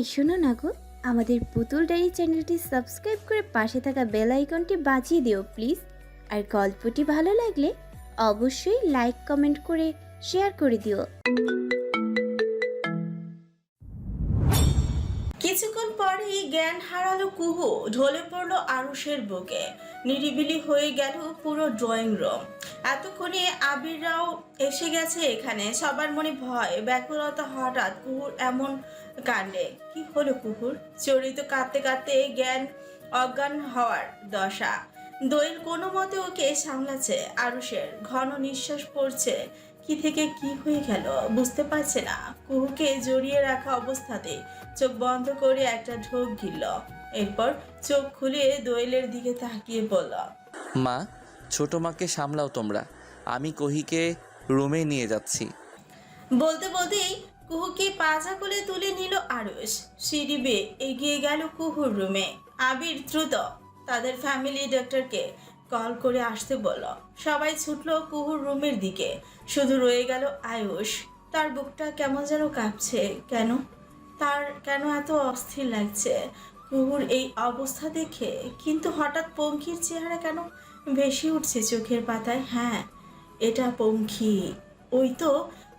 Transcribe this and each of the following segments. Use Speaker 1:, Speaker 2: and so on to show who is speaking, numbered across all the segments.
Speaker 1: এই শোনো না গো, আমাদের পুতুল ডায়েরি চ্যানেলটি সাবস্ক্রাইব করে পাশে থাকা বেল আইকনটি বাজিয়ে দিও প্লিজ। আর গল্পটি ভালো লাগলে অবশ্যই লাইক, কমেন্ট করে শেয়ার করে দিও।
Speaker 2: কিছুক্ষণ পরেই জ্ঞান হারালো কুহু, ঢলে পড়ল আরুষের বুকে। নিরিবিলি হয়ে গেল পুরো ড্রয়িং রুম। এতক্ষণে আবিররাও এসে গেছে এখানে। সবার মনে ভয়, ব্যাকুলতা হঠাৎ কুহুর এমন কাণ্ডে। কি হলো কুহুর? চরিত কাঁদতে কাঁদতে জ্ঞান অজ্ঞান হওয়ার দশা। দোয়েল কোনো মতে ওকে সামলাচ্ছে আরুষের ঘন নিঃশ্বাস পড়ছে। কি থেকে কি হয়ে গেল বুঝতে পারছে না। কুহুকে জড়িয়ে রাখা অবস্থাতে চোখ বন্ধ করে একটা ঢোক গিলল। এরপর চোখ খুলে দোয়েলের দিকে তাকিয়ে বলল
Speaker 3: মা ছোট মাকে সামলাও তোমরা। আমি কহিকে রুমে নিয়ে যাচ্ছি।
Speaker 2: বলতে বলতেই কুহুকে পাজা কোলে তুলে নিল আরুষ সিঁড়ি বেয়ে এগিয়ে গেল কুহুর রুমে। আবির দ্রুত তাদের ফ্যামিলি ডক্টরকে কল করে আসতে বলল। সবাই ছুটলো কুহুর রুমের দিকে। শুধু রয়ে গেল আয়ুষ। তার বুকটা কেমন যেন কাঁপছে। কেন? তার কেন এত অস্থির লাগছে? কুহুর এই অবস্থা দেখে কিন্তু হঠাৎ পঙ্খির চেহারা কেন বেশি উঠছে চোখের পাতায়? হ্যাঁ এটা পঙ্খী। ওই তো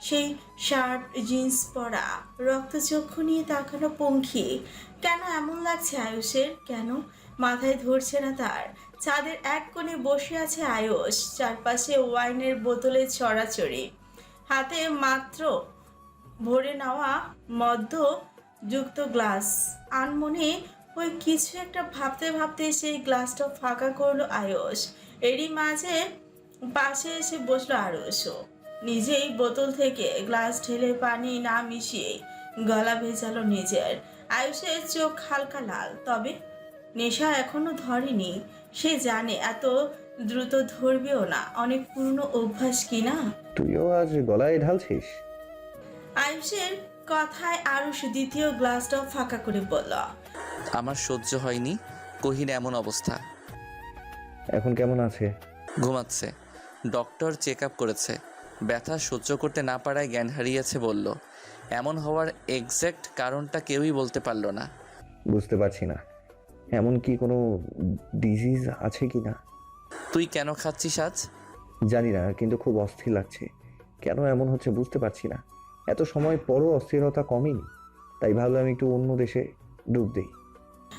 Speaker 2: সেই শার্ট জিন্স পরা রক্তচক্ষু নিয়ে তাকানো পঙ্খী। কেন এমন লাগছে আয়ুষের? কেন? মাথায় ধরছে না তার। চাঁদের এক কোণে বসে আছে আয়ুষ, চারপাশে ওয়াইনের বোতলে ছড়াছড়ি হাতে মাত্র ভরে নেওয়া মদ্য যুক্ত গ্লাস। আনমনে ওই কিছু একটা ভাবতে ভাবতে সেই গ্লাসটা ফাঁকা করল আয়ুষ। এরই মাঝে পাশে এসে বসল আরুষও নিজেই বোতল থেকে গ্লাস ঢেলে পানি না মিশিয়ে গলা ভেজালো নিজের। আয়ুষের চোখ হালকা লাল তবে নেশা এখনও ধরেনি। সে জানে এত দ্রুত ধরবেও না। অনেক পুরনো অভ্যাস কি না?
Speaker 4: তুইও আজ গলায় ঢালছিস?
Speaker 2: আয়ুষের কথায় আরুষ দ্বিতীয় গ্লাসটাও ফাঁকা করে বলল
Speaker 3: আমার সহ্য হয়নি। কহির এমন অবস্থা।
Speaker 4: এখন কেমন আছে?
Speaker 3: ঘুমাচ্ছে। ডক্টর চেক আপ করেছে। ব্যথা সহ্য করতে না পারায় জ্ঞান হারিয়েছে বলল। এমন হওয়ার এক্স্যাক্ট কারণটা কেউই বলতে পারল না।
Speaker 4: বুঝতে পারছি না। এমন কি কোনো ডিজিজ আছে কি না?
Speaker 3: তুই কেন খাচ্ছিস আজ?
Speaker 4: জানি না কিন্তু খুব অস্থির লাগছে। কেন এমন হচ্ছে বুঝতে পারছি না। এত সময় পরও অস্থিরতা কমেনি। তাই ভাবলাম একটু অন্য দেশে ডুব দিই।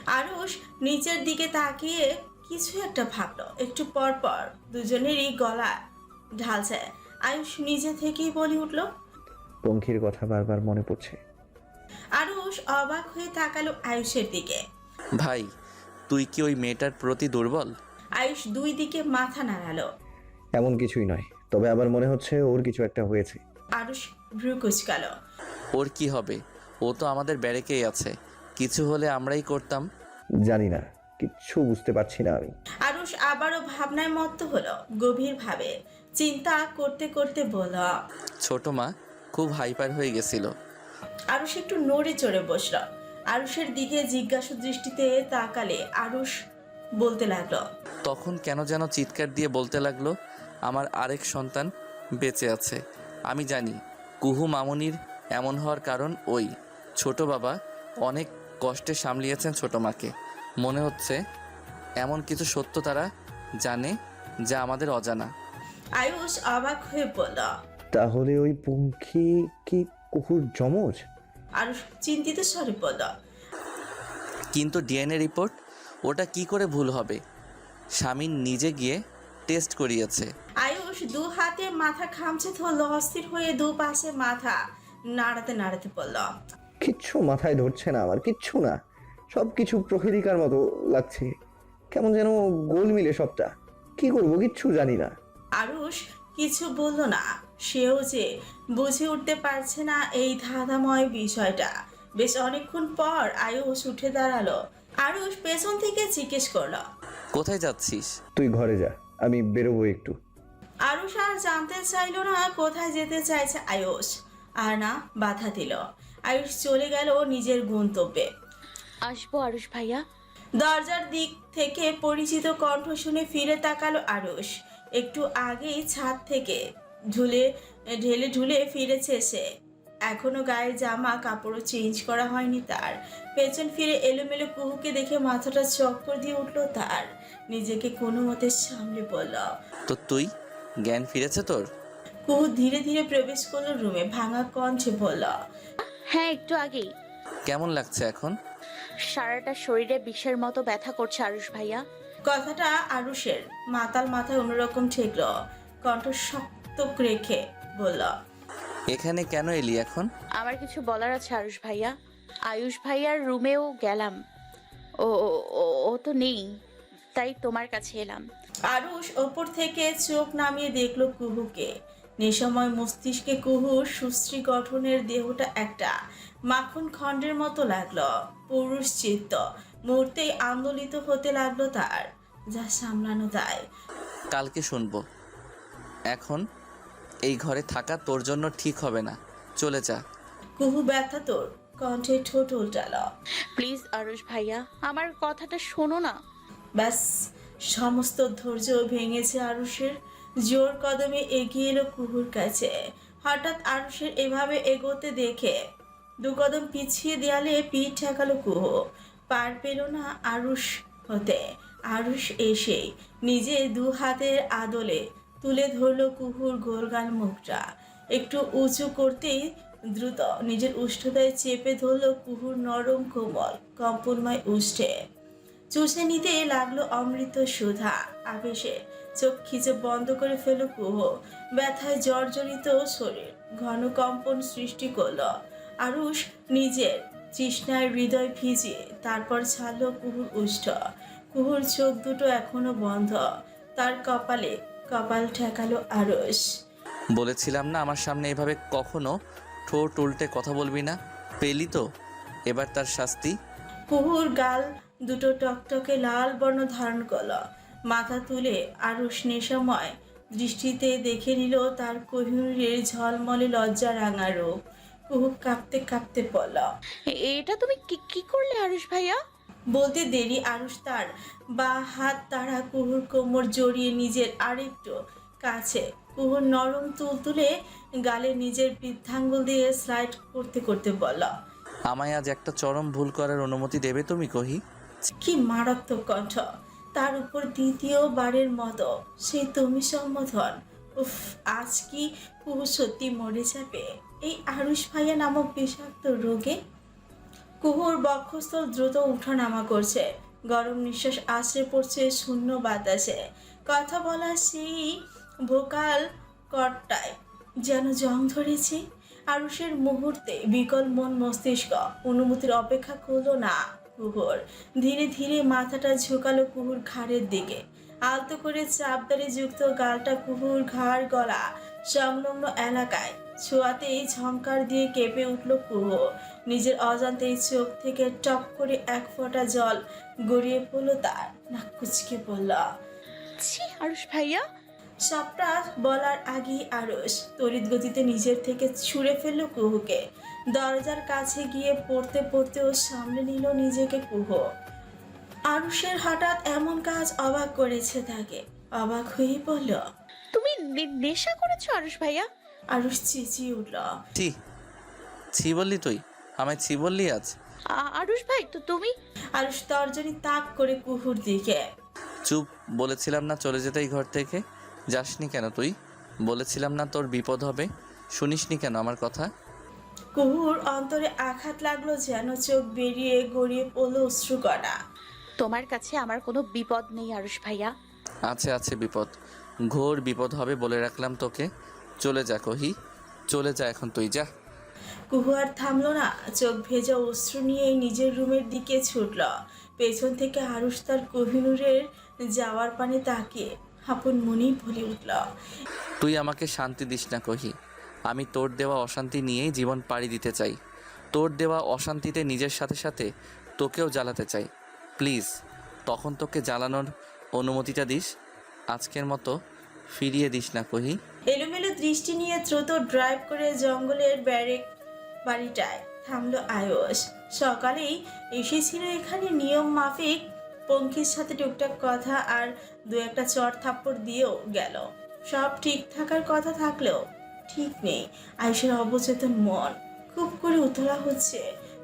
Speaker 2: আরুষ নিচের দিকে তাকিয়ে কিছু একটা ভাবলো। একটু পর পর দুজনেরই গলা ঢালছে। আয়ুষ নিজে থেকেই বলে উঠল
Speaker 4: পঙ্খির কথা বারবার মনে পড়ছে।
Speaker 2: আরুষ অবাক হয়ে তাকালো আয়ুষের দিকে।
Speaker 3: ভাই তুই কি ওই মেয়েটার প্রতি দুর্বল?
Speaker 2: আয়ুষ দুই দিকে মাথা নাড়ালো।
Speaker 4: এমন কিছুই নয় তবে আবার মনে হচ্ছে ওর কিছু একটা হয়েছে।
Speaker 2: আরুষ ভ্রু কুচকালো।
Speaker 3: ওর কি হবে? ও তো আমাদের ব্যারেকেই আছে। কিছু হলে আমরাই করতাম।
Speaker 4: জানি না কিচ্ছু বুঝতে পারছি না আমি।
Speaker 2: আরুষ আবারও ভাবনায় মত্ত হলো গভীরভাবে। চিন্তা করতে করতে বলল
Speaker 3: ছোট মা খুব হাইপার হয়ে গেছিল।
Speaker 2: আরুষ একটু নড়ে চড়ে বসল। আরুষের দিকে জিজ্ঞাসা দৃষ্টিতে তাকালে আরুষ বলতে লাগল
Speaker 3: তখন কেন যেন চিৎকার দিয়ে বলতে লাগল আমার আরেক সন্তান বেঁচে আছে। আমি জানি কুহু মামুনির এমন হওয়ার কারণ ওই। ছোট বাবা অনেক কষ্টে সামলিয়েছেন ছোট মাকে। মনে হচ্ছে এমন কিছু সত্য তারা জানে যা আমাদের অজানা।
Speaker 2: আয়ুষ অবাক হয়ে বলল
Speaker 4: তাহলে ওই পঙ্খী কি কুকুর জমজ
Speaker 2: আরুষ চিন্তিত স্বরে বলল
Speaker 3: কিন্তু ডিএনএ রিপোর্ট ওটা কি করে ভুল হবে? স্বামীর নিজে গিয়ে টেস্ট করিয়েছে।
Speaker 2: আয়ুষ দু হাতে মাথা খামচে ধরলো অস্থির হয়ে দু পাশে মাথা নাড়াতে নাড়াতে বলল
Speaker 4: কিচ্ছু মাথায় ধরছে না আমার কিচ্ছু না। সব কিছু প্রহেলিকার মতো লাগছে। কেমন যেন গোল মিলে সবটা। কি করব কিচ্ছু জানি না।
Speaker 2: আরুষ কিছু বলল না। সেও যে বুঝে উঠতে পারছে না এই ধাঁধাময় বিষয়টা। বেশ অনেকক্ষণ পর আয়ুষ উঠে দাঁড়াল। আরুষ পেছন থেকে জিজ্ঞেস করল
Speaker 3: কোথায় যাচ্ছিস?
Speaker 4: তুই ঘরে যা আমি বেরোবো একটু।
Speaker 2: আরুষ আর জানতে চাইলো না কোথায় যেতে চাইছে আয়ুষ। আর না বাধা দিল। আয়ুষ চলে গেল নিজের গন্তব্যে।
Speaker 1: আসব আরুষ ভাইয়া।
Speaker 2: দরজার দিক থেকে পরিচিত কণ্ঠ শুনে ফিরে তাকালো আরুষ। একটু আগেই ছাদ থেকে ঝুলে ঢেলে ঢুলে ফিরেছে সে। এখনও গায়ের জামা কাপড়ও চেঞ্জ করা হয়নি তার। পেছন ফিরে এলোমেলো কুহুকে দেখে মাথাটা চক্কর দিয়ে উঠল তার। নিজেকে কোনো মতে সামলে বলল
Speaker 3: তো তুই? জ্ঞান ফিরেছে তোর?
Speaker 2: কুহু ধীরে ধীরে প্রবেশ করল রুমে ভাঙা কণ্ঠে বলল
Speaker 5: হ্যাঁ একটু আগেই।
Speaker 3: কেমন লাগছে এখন?
Speaker 5: সারাটা শরীরে বিষের মতো ব্যথা করছে আরুষ ভাইয়া।
Speaker 2: কথাটা আরুষের। মাতাল মাথায় অন্যরকম ঠেকল। কণ্ঠ শক্ত রেখে বলল
Speaker 3: এখানে কেন এলি এখন?
Speaker 5: আমার কিছু বলার আছে আরুষ ভাইয়া। আয়ুষ ভাইয়ার রুমেও গেলাম। ও ও- ও- ও তো নেই তাই তোমার কাছে এলাম।
Speaker 2: আরুষ ওপর থেকে চোখ নামিয়ে দেখল কুহুকে। নিসময় মস্তিষ্কে কুহুর সুশ্রী গঠনের দেহটা একটা। মাখন খণ্ডের মতো লাগল। পুরুষ চিত্ত। মুহূর্তেই আন্দোলিত হতে লাগল তার যা সামলানো যায়
Speaker 3: কালকে শুনব। এখন এই ঘরে থাকা তোর জন্য ঠিক হবে না। চলে যা।
Speaker 2: কুহু ব্যথা তোর কণ্ঠে ঠোঁট উল্টালো।
Speaker 5: প্লিজ আরুষ ভাইয়া আমার কথাটা শোনো না।
Speaker 2: ব্যাস সমস্ত ধৈর্য ভেঙেছে আরুষের। জোর কদমে এগিয়ে এলো কুহুর কাছে। হঠাৎ আরুষের এভাবে এগোতে দেখে দু কদম পিছিয়ে দেয়ালে পিঠ ঠেকালো কুহু। পার পেল না আরুষ হতে। আরুষ এসে নিজে দু হাতের আদলে তুলে ধরলো কুহুর গোলগাল মুখটা। একটু উঁচু করতেই দ্রুত নিজের উষ্ঠতায় চেপে ধরলো কুহুর নরম কোমল, কম্পনময় উষ্ঠে চুষে নিতে লাগল অমৃত সুধা। আবেশে চোখ খিচে বন্ধ করে ফেল কুহ। ব্যথায় জর্জরিত শরীর, ঘন কম্পন সৃষ্টি করল। আরুষ নিজের তৃষ্ণার হৃদয় ভিজে তারপর ছাড়লো কুহুর উষ্ঠ। কুহুর চোখ দুটো এখনও বন্ধ। তার কপালে কপাল ঠেকালো আরুষ
Speaker 3: বলেছিলাম না আমার সামনে এভাবে কখনো ঠোঁট উল্টে কথা বলবি না? পেলি তো? এবার তার শাস্তি?
Speaker 2: কুহুর গাল দুটো টকটকে লাল বর্ণ ধারণ করল। মাথা তুলে আরুষ নেশাময় দৃষ্টিতে দেখে নিল তার কোহিনুরের ঝলমলে লজ্জা রাঙা রূপ। কুহু কাঁপতে কাঁপতে পড়ল
Speaker 5: এটা তুমি কি কি করলে আরুষ ভাইয়া?
Speaker 2: বলতে দেরি আরুষ তার বা হাত তারা কুহুর কোমর জড়িয়ে নিজের আরেকটু কাছে। কুহুর নরম তুল তুলে গালে নিজের বৃদ্ধাঙ্গুল দিয়ে স্লাইড করতে করতে বলল
Speaker 3: আমায় আজ একটা চরম ভুল করার অনুমতি দেবে তুমি কহি?
Speaker 2: কি মারাত্মক কণ্ঠ। তার উপর দ্বিতীয়বারের মতো সেই তুমি সম্বোধন। উফ আজ কি কুহু সত্যি মরে যাবে? এই আরুষ ভাইয়া নামক বিষাক্ত রোগে কুহুর বক্ষস্থল দ্রুত উঠানামা করছে। গরম নিঃশ্বাস আশ্রে পড়ছে, শূন্য বাতাসে। কথা বলা সেই ভোকাল কর্তায় যেন জং ধরেছে। আরুষের মুহূর্তে বিকল মন মস্তিষ্ক অনুমতির অপেক্ষা করল না কুহুর। ধীরে ধীরে মাথাটা ঝুঁকালো কুহুর ঘাড়ের দিকে। আলতো করে চাপদারে যুক্ত গালটা কুহুর ঘাড় গলা, সংলগ্ন এলাকায় ছোঁয়াতেই ঝংকার দিয়ে কেঁপে উঠল কুহু। নিজের অজান্তেই চোখ থেকে টপ করে এক ফোঁটা জল গড়িয়ে পড়ল তার। নাক কুচকে পড়ল।
Speaker 5: ছি আরুষ ভাইয়া।
Speaker 2: সবটা বলার আগেই আরস তড়িৎ গতিতে নিজের থেকে ছুঁড়ে ফেলল কুহুকে। দরজার কাছে গিয়ে পড়তে পড়তেও সামনে নিল নিজেকে কুহ। আরুষের হঠাৎ এমন কাজ অবাক করেছে তাকে। অবাক হয়েই বলল
Speaker 5: তুমি নেশা করেছ আরুষ ভাইয়া?
Speaker 2: আরুষ চেঁচিয়ে উঠল
Speaker 3: ছি ছি বললি তুই? আমায় ছি বললি আজ?
Speaker 5: আ- আরুষ ভাই তো তুমি?
Speaker 2: আরুষ তর্জনী তাক করে কুহুর দিকে।
Speaker 3: চুপ বলেছিলাম না চলে যেতে এই ঘর থেকে। যাসনি কেন তুই? বলেছিলাম না তোর বিপদ হবে। শুনিসনি কেন আমার কথা?
Speaker 2: কুহুর অন্তরে আঘাত লাগল যেন চোখ বেরিয়ে গড়িয়ে পড়ল অশ্রুকণা
Speaker 5: তোমার কাছে আমার কোনো বিপদ নেই আরুষ ভাইয়া।
Speaker 3: আছে আছে বিপদ। ঘোর বিপদ হবে বলে রাখলাম তোকে। চলে যা কহি চলে যা এখন তুই যা।
Speaker 2: কুহু আর থামলো না চোখ ভেজা অশ্রু নিয়েই নিজের রুমের দিকে ছুটল। পেছন থেকে আরুষ তার কোহিনুরের যাওয়ার পানে তাকিয়ে আপন মনেই বলে উঠল।
Speaker 3: তুই আমাকে শান্তি দিস না কহি আমি তোর দেওয়া অশান্তি নিয়েই জীবন পাড়ি দিতে চাই। তোর দেওয়া অশান্তিতে নিজের সাথে সাথে তোকেও জ্বালাতে চাই। প্লিজ তখন তোকে জ্বালানোর অনুমতিটা দিস আজকের মতো ফিরিয়ে দিস না কহি।
Speaker 2: এলোমেলো দৃষ্টি নিয়ে দ্রুত ড্রাইভ করে জঙ্গলের ব্যারেক বাড়িটায় থামলো আয়ুষ। সকালেই এসেছিল এখানে নিয়ম মাফিক। পঙ্খির সাথে টুকটাক কথা আর দু একটা চট থাপ্পড় দিয়েও গেল। সব ঠিক থাকার কথা থাকলেও ঠিক নেই। আয়ুষের অবচেতন মন খুব করে উতলা হচ্ছে।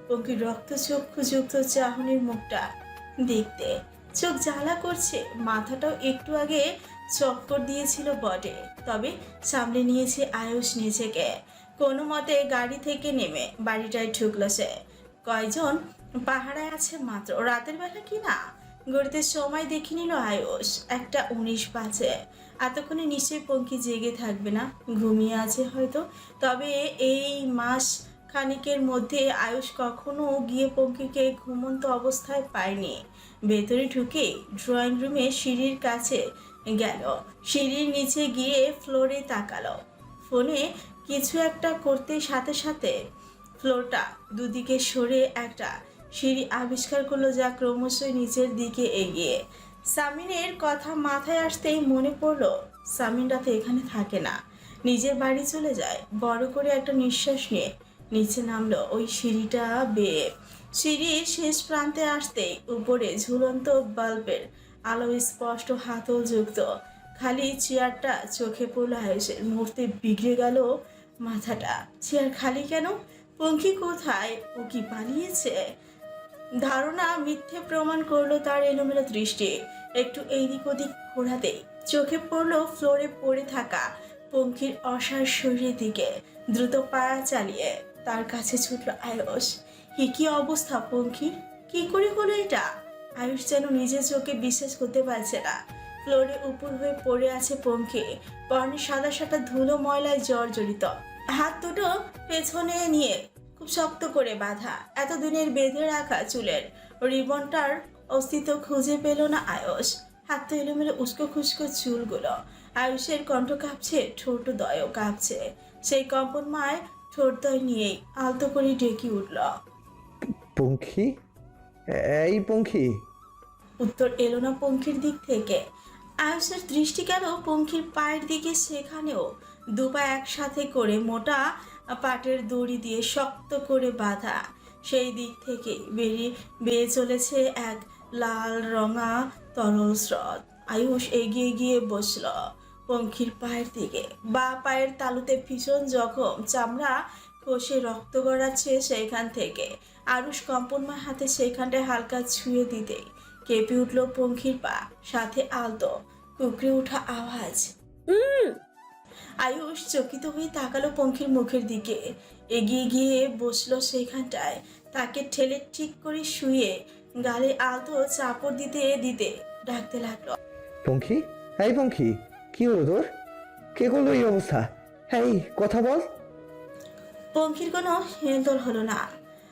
Speaker 2: পঙ্কির রক্তচক্ষুযুক্ত চাহনির মুখটা দেখতে চোখ জ্বালা করছে। মাথাটাও একটু আগে চক্কর দিয়েছিল বটে, তবে সামলে নিয়েছে আয়ুষ নিজেকে। কোনো মতে গাড়ি থেকে নেমে বাড়িটায় ঢুকলো সে। কয়জন? পাহারায় আছে মাত্র। রাতের বেলা কি না? গড়িতে সময় দেখে নিল আয়ুষ। একটা উনিশ বাজে। এতক্ষণে নিশ্চয়ই পঙ্কি জেগে থাকবে না? ঘুমিয়ে আছে হয়তো। তবে এই মাস খানিকের মধ্যে আয়ুষ কখনো গিয়ে পঙ্কিকে ঘুমন্ত অবস্থায় পায়নি। ভেতরে ঢুকে ড্রয়িং রুমে সিঁড়ির কাছে গেল। সিঁড়ির নিচে গিয়ে ফ্লোরে তাকালো। ফোনে কিছু একটা করতে সাথে সাথে ফ্লোরটা দুদিকে সরে একটা সিঁড়ি আবিষ্কার করল যা ক্রমশই নিচের দিকে এগিয়ে। সামিনের কথা মাথায় আসতেই মনে পড়ল সামিন রাতে এখানে থাকে না। নিজের বাড়ি চলে যায়, বড় করে একটা নিঃশ্বাস নিয়ে নিচে নামলো ওই সিঁড়িটা বেয়ে। সিঁড়ির শেষ প্রান্তে আসতেই উপরে ঝুলন্ত বাল্বের আলো স্পষ্ট হাতল যুক্ত। খালি চেয়ারটা চোখে পড়ল আয়ুষের। মুহূর্তে বিগড়ে গেল মাথাটা। চেয়ার খালি কেন? পঙ্খী কোথায়? ও কি পালিয়েছে? ধারণা মিথ্যে প্রমাণ করল তার এলোমেলো দৃষ্টি। একটু এইদিক ওদিক ঘোরাতেই চোখে পড়ল ফ্লোরে পড়ে থাকা পঙ্খির অসার শরীরের দিকে। দ্রুত পায়া চালিয়ে তার কাছে ছুটল আয়ুষ। হি কি অবস্থা পঙ্খির কি করে হলো এটা? আয়ুষ যেন নিজের চোখে বিশ্বাস করতে পারছে না। ফ্লোরে উপর হয়ে পড়ে আছে পঙ্খি। পরনে সাদা সাদা ধুলো ময়লায় জর্জরিত হাত দুটো পেছনে নিয়ে খুব শক্ত করে বাঁধা। এত দিনের বেঁধে রাখা চুলের রিবনটার অস্তিত্ব খুঁজে পেল না আয়ুষ। হাত তো এলোমেলো উস্কো খুস্কো চুলগুলো। আয়ুষের কণ্ঠ কাঁপছে, ঠোঁট দয়ও কাঁপছে। সেই কম্পনময় ঠোঁটদয় নিয়েই আলতো করে ডেকে উঠল।
Speaker 4: পঙ্খী? এই পঙ্খী।
Speaker 2: উত্তর এলো না পঙ্খির দিক থেকে। আয়ুষের দৃষ্টি গেল পঙ্খির পায়ের দিকে, সেখানেও দুপা একসাথে করে মোটা পাটের দড়ি দিয়ে শক্ত করে বাঁধা। সেই দিক থেকে বেরিয়ে, বেয়ে চলেছে এক লাল রঙা তরল স্রোত। আয়ুষ এগিয়ে গিয়ে বসল পঙ্খির পায়ের দিকে। বা পায়ের তালুতে ভীষণ জখম, চামড়া কষে রক্ত গড়াচ্ছে সেইখান থেকে। আরুষ কম্পনময় হাতে সেইখানটায় হালকা ছুঁয়ে দিতে কেঁপে উঠল পঙ্খির পা সাথে আলতো কুকড়ে ওঠা আওয়াজ। আয়ুষ চকিত হয়ে তাকালো পঙ্খির মুখের দিকে। এগিয়ে গিয়ে বসল সেখানটায় তাকে ঠেলে ঠিক করে শুয়ে গালে আলতো চাপড় দিতে দিতে ডাকতে লাগল।
Speaker 4: পঙ্খী? এই পঙ্খী কি হলো তোর? কে করল এই অবস্থা? এই কথা বল।
Speaker 2: পঙ্খির কোনো হেলদোল হলো না।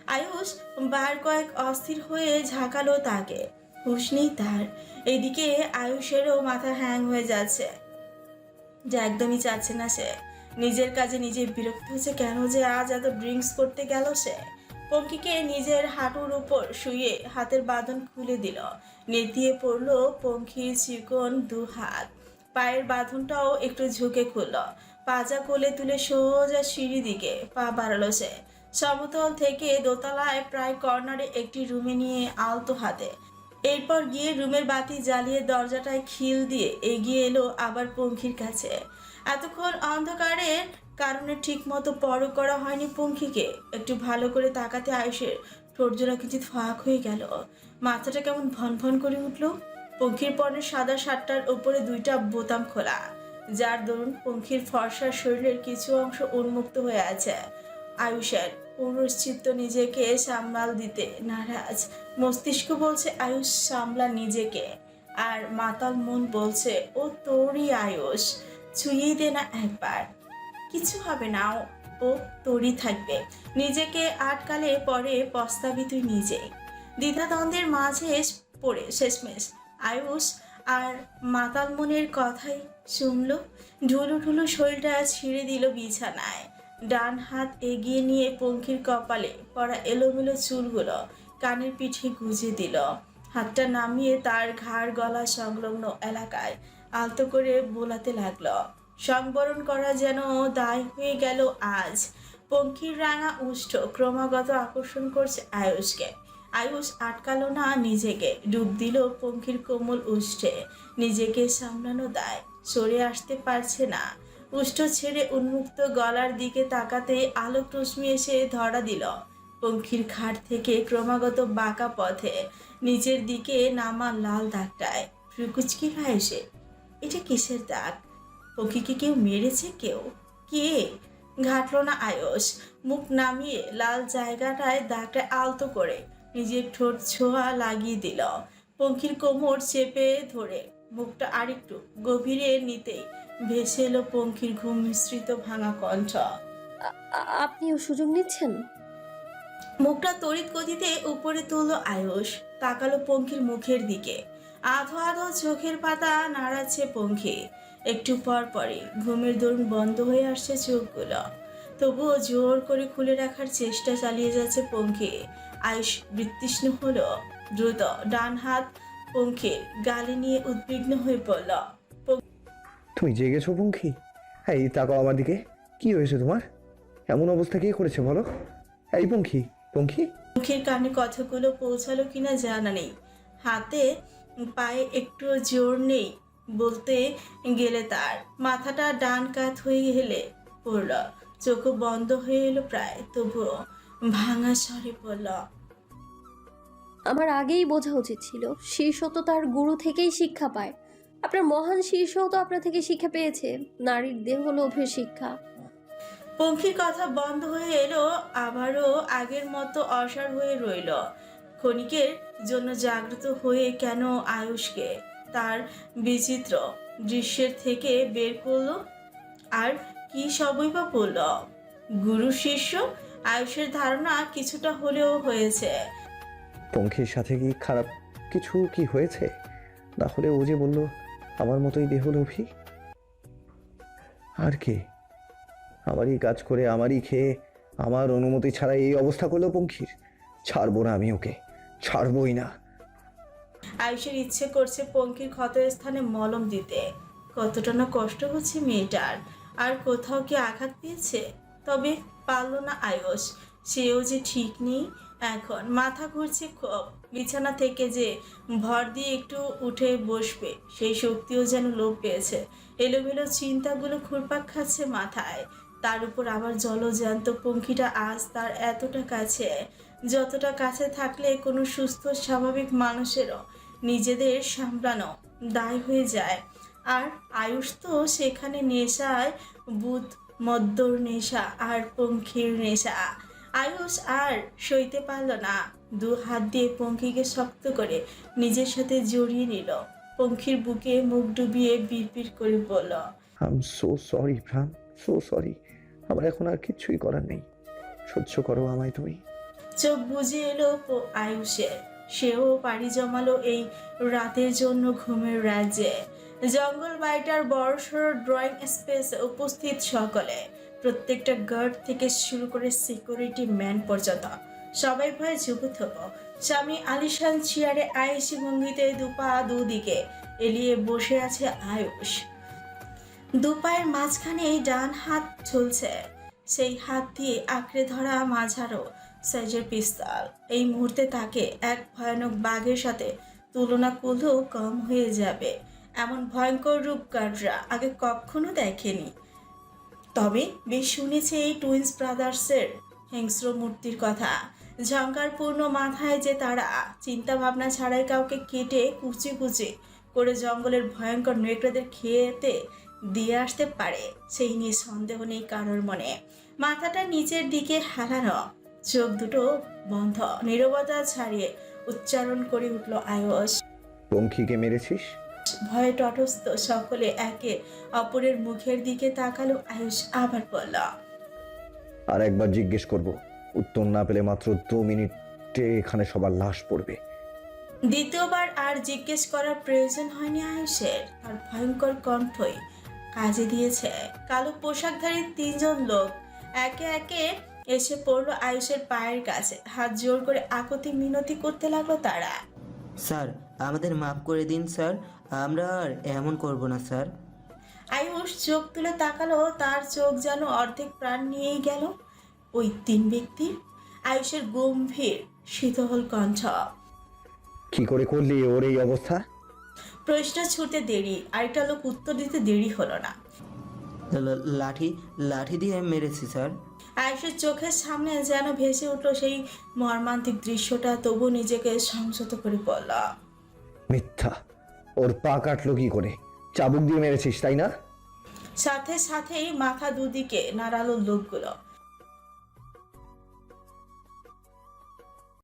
Speaker 2: আয়ুষ বার কয়েক অস্থির হয়ে ঝাঁকালো তাকে। হুশ নেই তার। এইদিকে আয়ুষেরও মাথা হ্যাং হয়ে যাচ্ছে। যে একদমই চাচ্ছে না সে। নিজের কাজে নিজে বিরক্ত হয়েছে কেন যে আজ এত ড্রিঙ্কস করতে গেল সে? পঙ্কিকে নিজের হাঁটুর উপর শুয়ে হাতের বাঁধন খুলে দিল। নেতিয়ে পড়ল পঙ্খির চিকন দু হাত। পায়ের বাঁধনটাও একটু ঝুঁকে খুলল। পাজা কোলে তুলে সোজা সিঁড়ি দিকে পা বাড়ালো সে। সমতল থেকে দোতলায় প্রায় কর্নারে একটি রুমে নিয়ে আলতো হাতে এরপর গিয়ে রুমের বাতি জ্বালিয়ে দরজাটায় খিল দিয়ে এগিয়ে এলো আবার পঙ্খির কাছে। এতক্ষণ অন্ধকারের কারণে ঠিক মতো পর করা হয়নি পঙ্খিকে। একটু ভালো করে তাকাতে আয়ুষের ঠোঁটজোড়া কিছু ফাঁক হয়ে গেল। মাথাটা কেমন ভন ভন করে উঠল। পঙ্খির পরনের সাদা শার্টটার ওপরে দুইটা বোতাম খোলা। যার দরুন পঙ্খির ফর্সা শরীরের কিছু অংশ উন্মুক্ত হয়ে আছে। আয়ুষের পুরুষ চিত্ত নিজেকে সামাল দিতে নারাজ। মস্তিষ্ক বলছে, আয়ুষ সামলা নিজেকে। আর মাতাল মন বলছে, ও তোরই আয়ুষ, ছুঁয়েই দে না একবার। কিছু হবে না, ও- তোরই থাকবে। নিজেকে আটকালে পরে পস্তাবি তুই নিজেই দ্বিধাদ্বন্দ্বের মাঝে পড়ে শেষমেশ। আয়ুষ আর মাতাল মনের কথাই শুনল। ঢুলু ঢুলু শরীরটা ছিঁড়ে দিল বিছানায়। ডান হাত এগিয়ে নিয়ে পঙ্খির কপালে পড়া এলোমেলো চুলগুলো কানের পিঠে গুজে দিল। হাতটা নামিয়ে তার ঘাড় গলা সংলগ্ন এলাকায় আলতো করে বোলাতে লাগল। সংবরণ করা যেন দায় হয়ে গেল আজ। পঙ্খির রাঙা উষ্ঠ ক্রমাগত আকর্ষণ করছে আয়ুষকে। আয়ুষ আটকালো না নিজেকে, ডুব দিল পঙ্খির কোমল উষ্ঠে নিজেকে সামলানো দায়, সরে আসতে পারছে না। উষ্ঠ ছেড়ে উন্মুক্ত গলার দিকে তাকাতে আলোক রশ্মি এসে ধরা দিল। পঙ্খির খাট থেকে ক্রমাগত বাঁকা পথে নিচের দিকে নামা লাল দাগটায়। ফ্রুকুচকি এসে, এটা কিসের দাগ? পঙ্খিকে কেউ মেরেছে কেউ? কে? ঘাটল না আয়স মুখ নামিয়ে লাল জায়গাটায় দাগটা আলতো করে নিজের ঠোঁট ছোঁয়া লাগিয়ে দিল। পঙ্খির কোমর চেপে ধরে মুখটা আরেকটু গভীরে নিতেই ভেসে এলো পঙ্খির ঘুম মিশ্রিত ভাঙা কণ্ঠ।
Speaker 6: আপনিও সুযোগ নিচ্ছেন?
Speaker 2: মুখটা তড়িৎ গতিতে উপরে তুলল আয়ুষ তাকালো পঙ্খির মুখের দিকে। আধো আধো চোখের পাতা নাড়াচ্ছে পঙ্খি। একটু পর পরে ঘুমের দরুন বন্ধ হয়ে আসছে চোখগুলো। তবুও জোর করে খুলে রাখার চেষ্টা চালিয়ে যাচ্ছে পঙ্খি। আয়ুষ বৃত্তিষ্ণ হলো। দ্রুত ডান হাত পঙ্খির গালে নিয়ে উদ্বিগ্ন হয়ে পড়ল।
Speaker 4: তুমি জেগেছো পঙ্খী? এই তাকাও আমার দিকে। কি হয়েছে তোমার? এমন অবস্থা কে করেছে বলো? এই পঙ্খী পঙ্খী?
Speaker 2: মুখের কানে কথাগুলো পৌঁছালো কিনা জানা নেই। হাতে পায়ে একটু জোর নেই বলতে গেলে তার। মাথাটা ডান কাত হয়ে গেলে পড়ল। চোখ বন্ধ হয়ে এলো প্রায় তবুও ভাঙা স্বরে পড়ল।
Speaker 6: আমার আগেই বোঝা উচিত ছিল শীর্ষ তো তার গুরু থেকেই শিক্ষা পায়। আপনার মহান শীর্ষও তো আপনার থেকে শিক্ষা পেয়েছে, নারীর দেহ লোভের শিক্ষা।
Speaker 2: পঙ্খির কথা বন্ধ হয়ে এলো, আবারও আগের মতো অসার হয়ে রইল। ক্ষণিকের জন্য জাগ্রত হয়ে কেন আয়ুষকে? তার বিচিত্র দৃশ্যের থেকে বের করল, আর কি সবই বা বলল? গুরু শিষ্য, আয়ুষের ধারণা কিছুটা হলেও হয়েছে।
Speaker 4: পঙ্খির সাথে কি খারাপ কিছু কি হয়েছে? না হলে ও যে বলল, আমার মতোই দেহ দেহলোভী আর কে? আমারই কাজ করে আমারই খেয়ে আমার অনুমতি ছাড়া এই অবস্থা করল পঙ্খির। ছাড়বো না আমি ওকে, ছাড়বই না।
Speaker 2: আয়ুষের ইচ্ছে করছে পঙ্কির ক্ষত স্থানে মলম দিতে। কতটা না কষ্ট হচ্ছে মেয়েটার। আর কোথাও কি আঘাত পেয়েছে? তবে পারল না আয়ুষ। সেও যে ঠিক নেই এখন মাথা ঘুরছে খুব। বিছানা থেকে যে ভর দিয়ে একটু উঠে বসবে, সেই শক্তিও যেন লোপ পেয়েছে। এলোমেলো চিন্তাগুলো ঘুরপাক খাচ্ছে মাথায়। তার উপর আবার জলজ্যান্ত পঙ্খিটা আজ তার এতটা কাছে। যতটা কাছে থাকলে কোনো সুস্থ, স্বাভাবিক মানুষেরও নিজেদের সামলানো দায় হয়ে যায়। আর আয়ুষ তো সেখানে নেশায়, বুধ মদ্যর নেশা আর পঙ্খির নেশা। আয়ুষ আর সইতে পারল না। দু হাত দিয়ে পঙ্খিকে শক্ত করে নিজের সাথে জড়িয়ে নিল। পঙ্খির বুকে মুখ ডুবিয়ে বিড়বিড় করে বলল
Speaker 4: আই এম সো সরি প্রাণ সো সরি আমার এখন আর কিছুই করার নেই। সহ্য করো আমায় তুমি।
Speaker 2: চোখ বুঝে এলো আয়ুষের। সেও পাড়ি জমালো এই রাতের জন্য ঘুমের রাজ্যে। জঙ্গল বাড়িটার বড়সড় ড্রয়িং স্পেসে উপস্থিত সকলে। প্রত্যেকটা গার্ড থেকে শুরু করে সিকিউরিটি ম্যান পর্যন্ত। সবাই ভয়ে ঝুঁকুথপ স্বামী আলিশান চেয়ারে আয়েসি ভঙ্গিতে দুপা দুদিকে এলিয়ে বসে আছে আয়ুষ। দুপায়ের মাঝখানে ডান হাত ঝুলছে। সেই হাত দিয়ে আঁকড়ে ধরা মাঝারো সাইজের পিস্তল। এই মুহূর্তে তাকে এক ভয়ানক বাঘের সাথে তুলনা করলেও কম হয়ে যাবে। এমন ভয়ঙ্কর রূপ গার্ডরা আগে কখনো দেখেনি। তবে বেশ শুনেছে এই টুইন্স ব্রাদার্সের হিংস্র মূর্তির কথা। ঝঙ্কারপূর্ণ মাথায় যে তারা চিন্তা ভাবনা ছাড়াই কাউকে কেটে কুচি কুচি করে জঙ্গলের ভয়ঙ্কর নেকড়েদের খেয়েতে দিয়ে আসতে পারে, সেই নিয়ে সন্দেহ নেই কারোর মনে। মাথাটা নিচের দিকে হেলানো, চোখ দুটো বন্ধ, নীরবতা ছাড়িয়ে উচ্চারণ করে উঠল আয়ুষ।
Speaker 4: পঙ্খিকে মেরেছিস?
Speaker 2: ভয়ে তটস্থ সকলে একে অপরের মুখের দিকে তাকালো। আয়ুষ আবার বলল
Speaker 4: আর একবার জিজ্ঞেস করব উত্তর না পেলে মাত্র দু মিনিটে এখানে সবার লাশ পড়বে।
Speaker 2: দ্বিতীয়বার আর জিজ্ঞেস করার প্রয়োজন হয়নি আয়ুষের। আর ভয়ঙ্কর কণ্ঠই কাজে দিয়েছে। কালো পোশাকধারী তিনজন লোক একে একে এসে পড়ল আয়ুষের পায়ের কাছে। হাত জোর করে আকতি মিনতি করতে লাগল তারা।
Speaker 7: স্যার আমাদের মাফ করে দিন স্যার। আমরা আর এমন করব না স্যার।
Speaker 2: আয়ুষ চোখ তুলে তাকালো তার চোখ যেন অর্ধেক প্রাণ নিয়েই গেল। ওই তিন ব্যক্তির আয়ুষের গম্ভীর শীতল কণ্ঠ।
Speaker 4: কি করে করলি ওর এই অবস্থা?
Speaker 2: প্রশ্ন ছুটতে দেরি আরেকটা লোক উত্তর দিতে দেরি হলো না।
Speaker 7: লা- লাঠি লাঠি দিয়ে মেরেছি স্যার।
Speaker 2: আয়ুষের চোখের সামনে যেন ভেসে উঠল সেই মর্মান্তিক দৃশ্যটা তবু নিজেকে সংযত করে বলল।
Speaker 4: মিথ্যা। ওর পা কাটলো কি করে? চাবুক দিয়ে মেরেছিস, তাই না?
Speaker 2: সাথে সাথেই মাথা দুদিকে নাড়ালো লোকগুলো।